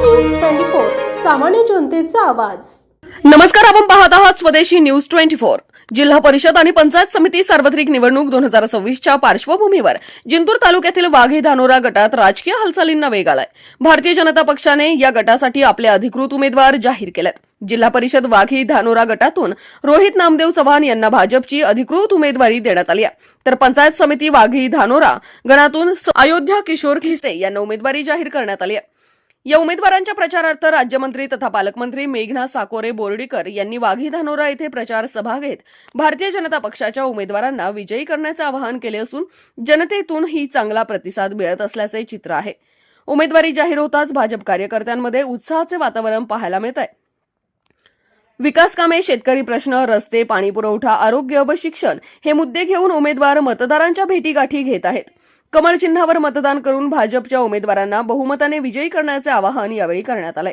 News twenty four सामान्य जनतेचा आवाज. नमस्कार आपण पाहत आहात स्वदेशी न्यूज ट्वेंटी फोर. जिल्हा परिषद आणि पंचायत समिती सार्वत्रिक निवडणूक दोन हजार सव्वीसच्या पार्श्वभूमीवर जिंतूर तालुक्यातील वाघी धानोरा गटात राजकीय हालचालींना वेग आलाय. भारतीय जनता पक्षाने या गटासाठी आपले अधिकृत उमेदवार जाहीर केलेत. जिल्हा परिषद वाघी धानोरा गटातून रोहित नामदेव चव्हाण यांना भाजपची अधिकृत उमेदवारी देण्यात आली आहे. तर पंचायत समिती वाघी धानोरा गणातून अयोध्या किशोर खिस्ते यांना उमेदवारी जाहीर करण्यात आली आहे. या उमेदवारांच्या प्रचारार्थ राज्यमंत्री तथा पालकमंत्री मेघना साकोरे बोर्डीकर यांनी वाघी धानोरा येथे प्रचार सभा घेत भारतीय जनता पक्षाच्या उमेदवारांना विजयी करण्याचे आवाहन केले असून जनतेतून ही चांगला प्रतिसाद मिळत असल्याचे चित्र आहे. उमेदवारी जाहीर होताच भाजप कार्यकर्त्यांमध्ये उत्साहाचे वातावरण पाहायला मिळत आहे विकास कामे शेतकरी प्रश्न रस्ते पाणीपुरवठा आरोग्य व शिक्षण हे मुद्दे घेऊन उमेदवार मतदारांच्या भेटीगाठी घेत आहेत. कमल चिन्हावर मतदान करून भाजपच्या उमेदवारांना बहुमताने विजयी करण्याचे आवाहन यावेळी करण्यात आलंय.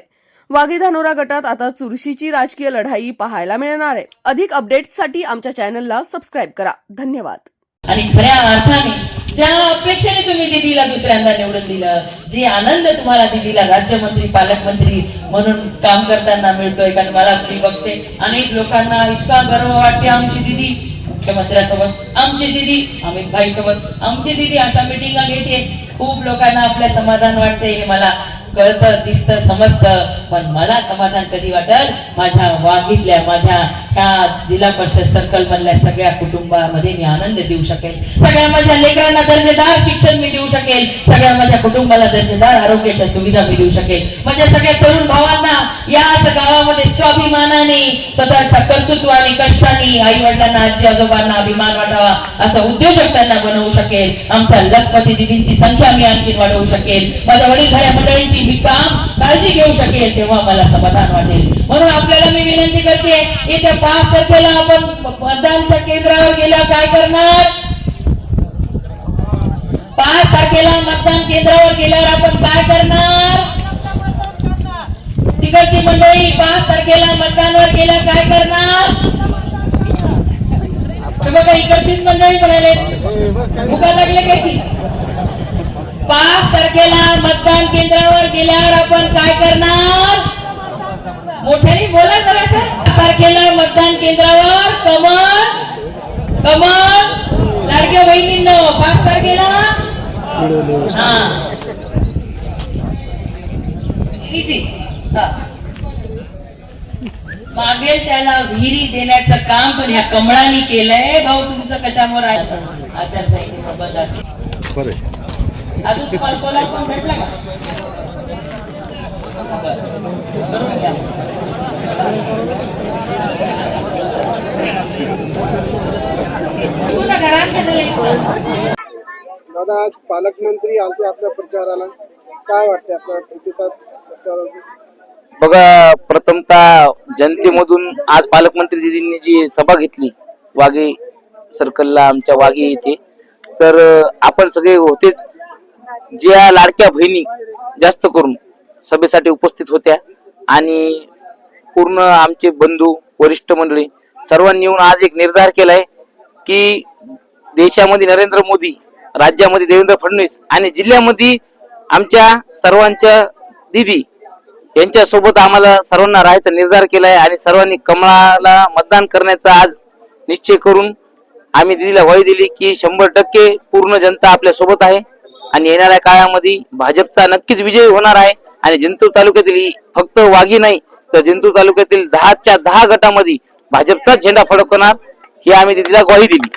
वाघी धानोरा गटात आता चुरशीची राजकीय लढाई पाहायला मिळणार आहे. अधिक अपडेट्ससाठी आमच्या चॅनलला सबस्क्राईब करा. धन्यवाद. आणि खऱ्या अर्थाने ज्या अपेक्षेने तुम्ही दिदीला दुसऱ्यांदा निवडून दिलं जे आनंद तुम्हाला दिदीला राज्यमंत्री पालकमंत्री म्हणून काम करताना मिळतोय कारण मला बघते. अनेक लोकांना इतका गर्व वाटते आमची दिदी. मुख्यमंत्र्यासोबत आमची दिदी अमित भाई सोबत आमची दिदी अशा मिटिंगा घेते खूप लोकांना आपल्या समाधान वाटते हे मला कळतं दिसतं समजतं. पण मला समाधान कधी वाटल? माझ्या वाघीतल्या माझ्या ह्या जिल्हा परिषद सर्कल मधल्या सगळ्या कुटुंबामध्ये मी आनंद देऊ शकेल. सगळ्या माझ्या लेकरांना दर्जेदार शिक्षण मी देऊ शकेल. सगळ्या माझ्या कुटुंबाला दर्जेदार आरोग्याच्या सुविधा मी देऊ शकेल. माझ्या सगळ्या तरुण भावांना याच गावामध्ये स्वाभिमानाने स्वतःच्या कर्तृत्वाने कष्टाने आई वडिलांना आजी आजोबांना अभिमान वाटावा असा उद्योजक त्यांना बनवू शकेल. आमच्या लखपती दिदींची संख्या मी आणखी वाढवू शकेल. माझ्या वडीलधाऱ्या मंडळींची मी काम काळजी घेऊ शकेल तेव्हा मला समाधान वाटेल. म्हणून आपल्याला मी विनंती करते इथे पाच तारखेला आपण मतदानच्या केंद्रावर गेल्या काय करणार? पाच तारखेला मतदान केंद्रावर गेल्यावर आपण काय करणार? तिकडची मंडळी पाच तारखेला मतदानवर गेल्या काय करणार? बघा इकडचीच मंडळी म्हणाले. भुका लागले काही पाच तारखेला मतदान केंद्रावर गेल्यावर आपण काय करणार? मोठ्याने बोला जरा पाच तारखेला मतदान केंद्रावर. कमळ कमळ. लाडक्या बहिणींनो पाच तारखेला हा. हा. मागेल त्याला विहिरी देण्याचं काम पण ह्या कमळाने केलंय. भाऊ तुमचं कशामुळे आहे आचारसंहिते बंद असते अजून तुम्हाला पण भेटला का? आज पालकमंत्री आलते आपल्या प्रचाराला. काय वाटते आपला प्रतिसाद बघा प्रथमतः जनतेमधून आज पालकमंत्री दिदींनी जी सभा घेतली वाघे सर्कलला आमच्या वाघे येथे तर आपण सगळे होतेच. ज्या लाडक्या बहिणी जास्त करून सभेसाठी उपस्थित होत्या आणि पूर्ण आमचे बंधू वरिष्ठ मंडळी सर्वांनी येऊन आज एक निर्धार केलाय की देशामध्ये नरेंद्र मोदी राज्यामध्ये देवेंद्र फडणवीस आणि जिल्ह्यामध्ये आमच्या सर्वांच्या दिदी यांच्या सोबत आम्हाला सर्वांना राहायचा निर्धार केला आहे आणि सर्वांनी कमळाला मतदान करण्याचा आज निश्चय करून आम्ही दिदीला ग्वाही दिली की शंभर टक्के पूर्ण जनता आपल्यासोबत आहे. आणि येणाऱ्या काळामध्ये भाजपचा नक्कीच विजय होणार आहे. आणि जिंतूर तालुक्यातील फक्त वाघी नाही तर जिंतूर तालुक्यातील दहाच्या दहा गटामध्ये भाजपचाच झेंडा फडकवणार ही आम्ही दिदीला ग्वाही दिली.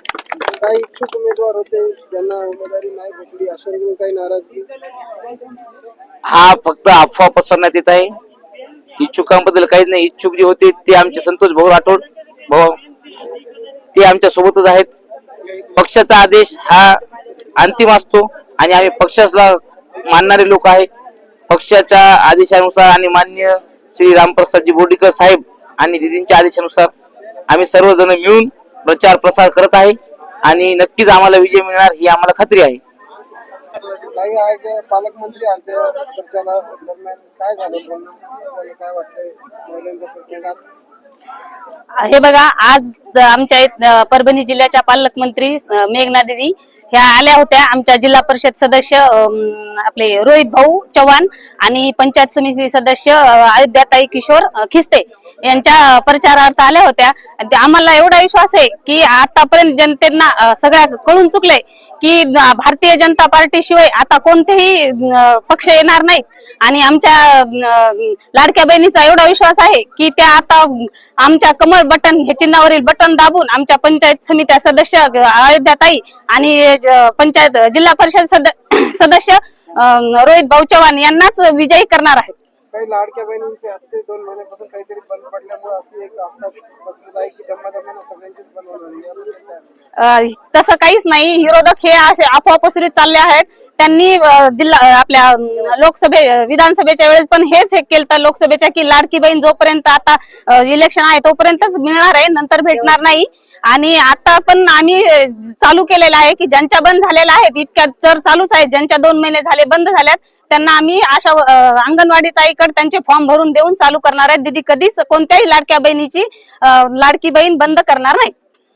काही इच्छुक उमेदवार होते ज्यांना उमेदवारी नाही भेटली अशांकडून काही नाराजगी हा फक्त अफवा पसरण्यात येत आहे. इच्छुकांबद्दल काहीच नाही. इच्छुक जे होते ते आमचे संतोष भाऊ राठोड भाऊ ते आमच्या सोबतच आहेत. पक्षाचा आदेश हा अंतिम असतो आणि आम्ही पक्षाला मानणारे लोक आहे पक्षाच्या आदेशानुसार आणि मान्य श्री रामप्रसादजी बोर्डीकर साहेब आणि दिदींच्या आदेशानुसार आम्ही सर्वजण मिळून प्रचार प्रसार करत आहे. आणि नक्कीच आम्हाला विजय मिळणार ही आम्हाला खात्री आहे. काही आज पालकमंत्री आलते प्रचारा दरम्यान काय झालं? बोलणं आपल्याला काय वाटतंय? महिलांचा प्रतिसाद हे बघा आज आमच्या इथ- परभणी जिल्ह्याच्या पालकमंत्री अं, मेघना देवी ह्या आल्या होत्या. आमच्या जिल्हा परिषद सदस्य अम, आपले रोहित भाऊ चव्हाण आणि पंचायत समिती सदस्य अ, अयोध्याताई किशोर अ, खिस्ते. यांच्या प्रचारार्थ आल्या होत्या. आम्हाला एवढा विश्वास आहे की आतापर्यंत जनतेना सगळ्या कळून चुकलंय की भारतीय जनता पार्टी शिवाय आता कोणतेही पक्ष येणार नाही आणि आमच्या लाडक्या बहिणीचा एवढा विश्वास आहे की त्या आता आमच्या कमळ बटन हे चिन्हावरील बटन दाबून आमच्या पंचायत समित्या सदस्य अयोध्याताई आणि पंचायत जिल्हा परिषद सद- सदस्य रोहित भाऊ चव्हाण यांनाच विजयी करणार आहेत. काही लाडक्या बहिणींचे हप्ते दोन महिन्यापासून काहीतरी बंद पडल्यामुळे अशी एक अफवा आहे की दम्मा सगळ्यांचीच बंद होणार तसं काहीच नाही. विरोधक हे असे अफवा पसरत चालले आहेत. त्यांनी जिल्हा आपल्या अम, लोकसभे विधानसभेच्या वेळेस पण हेच हे केलं तर लोकसभेच्या की लाडकी बहीण जोपर्यंत आता इलेक्शन आहे तोपर्यंतच मिळणार आहे. नंतर भेटणार नाही. आणि आता पण आम्ही चालू केलेलं आहे की ज्यांच्या बंद झालेल्या आहेत इतक्या जर चालूच आहेत ज्यांच्या दोन महिने झाले बंद झाल्यात त्यांना आम्ही अशा अंगणवाडी ताईकडे त्यांचे फॉर्म भरून देऊन चालू करणार आहेत. दिदी कधीच कोणत्याही लाडक्या बहिणीची लाडकी बहीण बंद करणार नाही.